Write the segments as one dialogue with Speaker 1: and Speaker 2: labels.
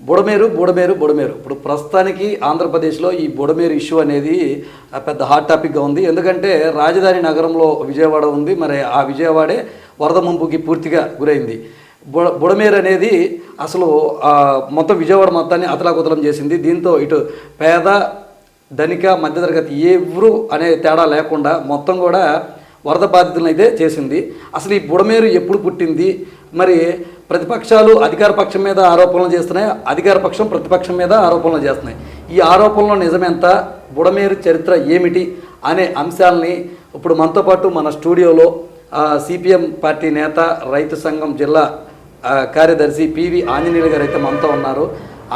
Speaker 1: బుడమేరు బుడమేరు బుడమేరు. ఇప్పుడు ప్రస్తుతానికి ఆంధ్రప్రదేశ్లో ఈ బుడమేరు ఇష్యూ అనేది పెద్ద హాట్ టాపిక్గా ఉంది. ఎందుకంటే రాజధాని నగరంలో విజయవాడ ఉంది. మరి ఆ విజయవాడే వరద ముంపుకి పూర్తిగా గురైంది. బుడ బుడమేరు అనేది అసలు మొత్తం విజయవాడ మొత్తాన్ని అతలాకుతలం చేసింది. దీంతో ఇటు పేద ధనిక మధ్యతరగతి ఎవరు అనే తేడా లేకుండా మొత్తం కూడా వరద బాధితులను అయితే చేసింది. అసలు ఈ బుడమేరు ఎప్పుడు పుట్టింది? మరి ప్రతిపక్షాలు అధికార పక్షం మీద ఆరోపణలు చేస్తున్నాయి. అధికార పక్షం ప్రతిపక్షం మీద ఆరోపణలు చేస్తున్నాయి. ఈ ఆరోపణలో నిజమెంత? బుడమేరు చరిత్ర ఏమిటి? అనే అంశాలని ఇప్పుడు మనతో పాటు మన స్టూడియోలో సిపిఎం పార్టీ నేత రైతు సంఘం జిల్లా కార్యదర్శి పివి ఆంజనేయులు గారు అయితే మనతో ఉన్నారు.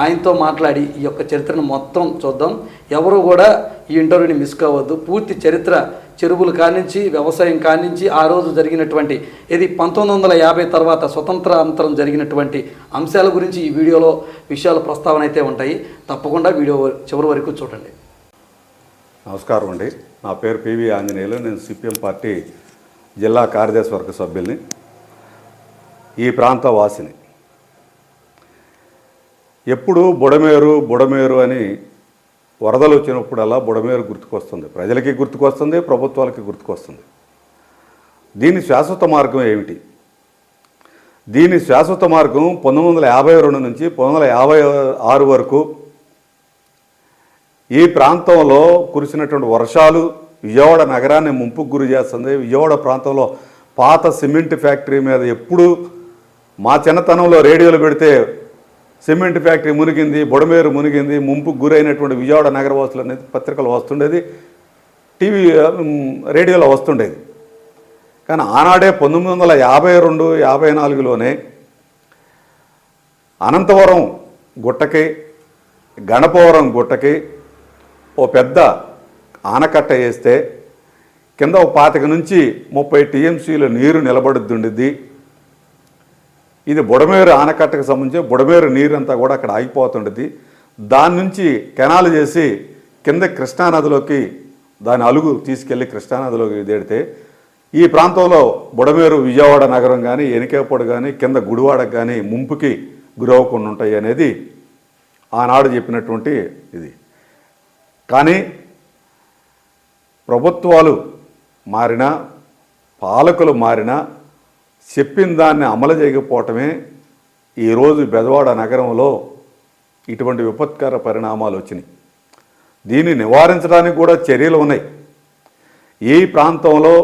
Speaker 1: ఆయనతో మాట్లాడి ఈ యొక్క చరిత్రను మొత్తం చూద్దాం. ఎవరు కూడా ఈ ఇంటర్వ్యూని మిస్ కావద్దు. పూర్తి చరిత్ర చెరువులు కానించి వ్యవసాయం కానించి ఆ రోజు జరిగినటువంటి ఇది పంతొమ్మిది వందల యాభై తర్వాత స్వతంత్ర అంతరం జరిగినటువంటి అంశాల గురించి ఈ వీడియోలో విషయాలు ప్రస్తావన అయితే ఉంటాయి. తప్పకుండా వీడియో చివరి వరకు చూడండి.
Speaker 2: నమస్కారం అండి. నా పేరు పివి ఆంజనేయులు. నేను సిపిఎం పార్టీ జిల్లా కార్యదర్శి వర్గ సభ్యుల్ని ఈ ప్రాంత వాసిని. ఎప్పుడు బుడమేరు బుడమేరు అని వరదలు వచ్చినప్పుడల్లా బుడమేరు గుర్తుకొస్తుంది. ప్రజలకి గుర్తుకొస్తుంది ప్రభుత్వాలకి గుర్తుకొస్తుంది. దీని శాశ్వత మార్గం ఏమిటి? దీని శాశ్వత మార్గం పంతొమ్మిది వందల యాభై రెండు నుంచి పంతొమ్మిది వందల యాభై ఆరు వరకు ఈ ప్రాంతంలో కురిసినటువంటి వర్షాలు విజయవాడ నగరాన్ని ముంపుకు గురి చేస్తుంది. విజయవాడ ప్రాంతంలో పాత సిమెంట్ ఫ్యాక్టరీ మీద ఎప్పుడు మా చిన్నతనంలో రేడియోలు పెడితే సిమెంట్ ఫ్యాక్టరీ మునిగింది బుడమేరు మునిగింది ముంపుకు గురైనటువంటి విజయవాడ నగరవాసులు అనేది పత్రికలు వస్తుండేది టీవీ రేడియోలో వస్తుండేది. కానీ ఆనాడే పంతొమ్మిది వందల యాభై రెండు యాభై నాలుగులోనే అనంతవరం గుట్టకి గణపవరం గుట్టకి ఓ పెద్ద ఆనకట్ట వేస్తే కింద ఓ పాతిక నుంచి ముప్పై టీఎంసీల నీరు నిలబడుద్దుండిద్ది. ఇది బుడమేరు ఆనకట్టకు సంబంధించి బుడమేరు నీరు అంతా కూడా అక్కడ ఆగిపోతుండేది దాని నుంచి కెనాలు చేసి కింద కృష్ణానదిలోకి దాని అలుగు తీసుకెళ్ళి కృష్ణానదిలోకి దేడితే ఈ ప్రాంతంలో బుడమేరు విజయవాడ నగరం కానీ ఎనికేపొడు కానీ కింద గుడివాడకు కానీ ముంపుకి గురవకుండా ఉంటాయి అనేది ఆనాడు చెప్పినటువంటి ఇది. కానీ ప్రభుత్వాలు మారినా పాలకులు మారినా చెప్పిన దాన్ని అమలు చేయకపోవటమే ఈరోజు బెదవాడ నగరంలో ఇటువంటి విపత్కర పరిణామాలు వచ్చినాయి. దీన్ని నివారించడానికి కూడా చర్యలు ఉన్నాయి. ఈ ప్రాంతంలో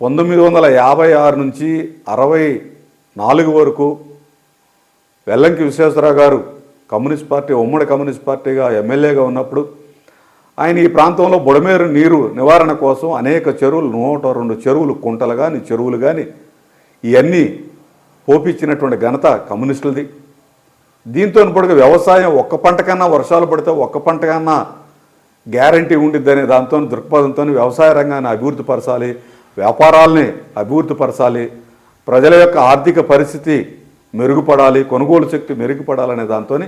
Speaker 2: పంతొమ్మిది వందల యాభై ఆరు నుంచి అరవై నాలుగు వరకు వెల్లంకి విశ్వేశ్వరరావు గారు కమ్యూనిస్ట్ పార్టీ ఉమ్మడి కమ్యూనిస్ట్ పార్టీగా ఎమ్మెల్యేగా ఉన్నప్పుడు ఆయన ఈ ప్రాంతంలో బుడమేరు నీరు నివారణ కోసం అనేక చెరువులు నూట రెండు చెరువులు కుంటలు కానీ చెరువులు కానీ ఇవన్నీ పోపించినటువంటి ఘనత కమ్యూనిస్టులది. దీంతో పొడుగు వ్యవసాయం ఒక్క పంట కన్నా వర్షాలు పడితే ఒక్క పంట కన్నా గ్యారంటీ ఉండిద్దనే దాంతో దృక్పథంతో వ్యవసాయ రంగాన్ని అభివృద్ధి పరచాలి వ్యాపారాల్ని అభివృద్ధి పరచాలి ప్రజల యొక్క ఆర్థిక పరిస్థితి మెరుగుపడాలి కొనుగోలు శక్తి మెరుగుపడాలనే దాంతో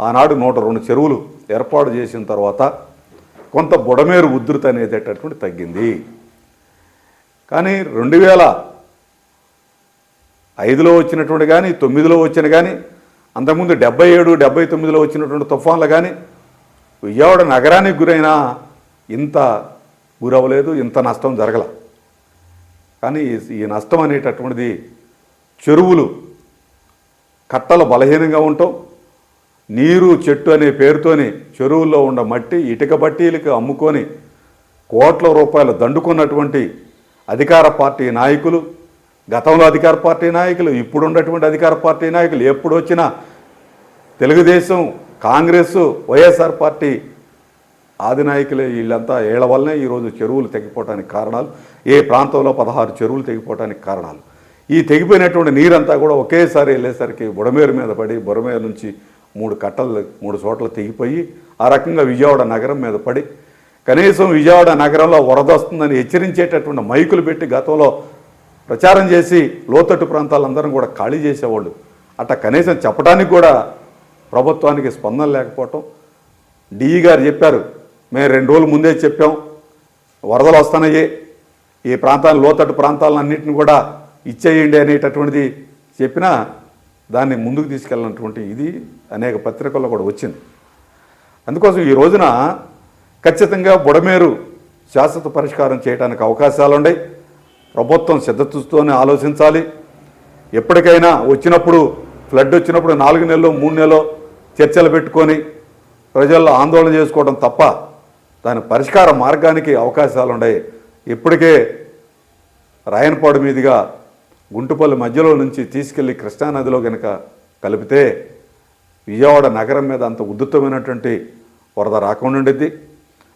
Speaker 2: ఆనాడు నూట రెండు చెరువులు ఏర్పాటు చేసిన తర్వాత కొంత బుడమేరు ఉధృతి అనేటటువంటి తగ్గింది. కానీ రెండు వేల ఐదులో వచ్చినటువంటి కానీ తొమ్మిదిలో వచ్చిన కానీ అంతకుముందు డెబ్బై ఏడు డెబ్బై తొమ్మిదిలో వచ్చినటువంటి తుఫాన్లు కానీ విజయవాడ నగరానికి గురైనా ఇంత గురవ్వలేదు ఇంత నష్టం జరగల. కానీ ఈ- నష్టం అనేటటువంటిది చెరువులు కట్టలు బలహీనంగా ఉండటం నీరు చెట్టు అనే పేరుతోని చెరువుల్లో ఉన్న మట్టి ఇటుక బట్టీలకు అమ్ముకొని కోట్ల రూపాయలు దండుకున్నటువంటి అధికార పార్టీ నాయకులు గతంలో అధికార పార్టీ నాయకులు ఇప్పుడున్నటువంటి అధికార పార్టీ నాయకులు ఎప్పుడు వచ్చినా తెలుగుదేశం కాంగ్రెస్ వైఎస్ఆర్ పార్టీ ఆది నాయకులే వీళ్ళంతా ఏళ్ళ వల్లనే ఈరోజు చెరువులు తెగిపోవటానికి కారణాలు ఏ ప్రాంతంలో పదహారు చెరువులు తెగిపోవటానికి కారణాలు. ఈ తెగిపోయినటువంటి నీరంతా కూడా ఒకేసారి వెళ్ళేసరికి బుడమేరు మీద పడి బుడమేరు నుంచి మూడు కట్టలు మూడు చోట్ల తెగిపోయి ఆ రకంగా విజయవాడ నగరం మీద పడి కనీసం విజయవాడ నగరంలో వరద వస్తుందని హెచ్చరించేటటువంటి మైకులు పెట్టి గతంలో ప్రచారం చేసి లోతట్టు ప్రాంతాలందరం కూడా ఖాళీ చేసేవాళ్ళు. అట్ట కనీసం చెప్పడానికి కూడా ప్రభుత్వానికి స్పందన లేకపోవటం. డిఈ గారు చెప్పారు మేము రెండు రోజుల ముందే చెప్పాం వరదలు వస్తున్నాయి. ఈ ప్రాంతాన్ని లోతట్టు ప్రాంతాలన్నింటిని కూడా ఇచ్చేయండి అనేటటువంటిది చెప్పినా దాన్ని ముందుకు తీసుకెళ్ళినటువంటి ఇది అనేక పత్రికల్లో కూడా వచ్చింది. అందుకోసం ఈ రోజున ఖచ్చితంగా బుడమేరు శాశ్వత పరిష్కారం చేయడానికి అవకాశాలు ఉన్నాయి ప్రభుత్వం సిద్ధతూస్తూనే ఆలోచించాలి. ఎప్పటికైనా వచ్చినప్పుడు ఫ్లడ్ వచ్చినప్పుడు నాలుగు నెలలు మూడు నెలలు చర్చలు పెట్టుకొని ప్రజల్లో ఆందోళన చేసుకోవడం తప్ప దాని పరిష్కార మార్గానికి అవకాశాలు ఉన్నాయి ఇప్పటికే రాయనపాడు మీదుగా గుంటుపల్లి మధ్యలో నుంచి తీసుకెళ్ళి కృష్ణానదిలో కనుక కలిపితే విజయవాడ నగరం మీద అంత ఉధృతమైనటువంటి వరద రాకుండా ఉండేది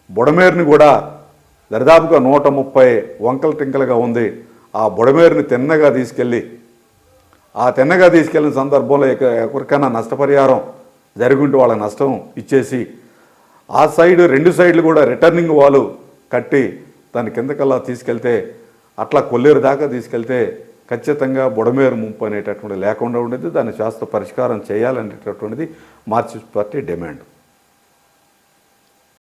Speaker 2: బుడమేరుని కూడా దరిదాపుగా నూట ముప్పై వంకల టింకలుగా ఉంది. ఆ బుడమేరుని తిన్నగా తీసుకెళ్ళి ఆ తిన్నగా తీసుకెళ్ళిన సందర్భంలో ఎవరికైనా నష్టపరిహారం జరుగుంటే వాళ్ళ నష్టం ఇచ్చేసి ఆ సైడ్ రెండు సైడ్లు కూడా రిటర్నింగ్ వాళ్ళు కట్టి దాని కిందకల్లా తీసుకెళ్తే అట్లా కొల్లేరు దాకా తీసుకెళ్తే ఖచ్చితంగా బుడమేరు ముంపు అనేటటువంటి లేకుండా ఉండేది దాన్ని శాస్త్ర పరిష్కారం చేయాలనేటటువంటిది మార్క్సిస్ట్ పార్టీ డిమాండ్.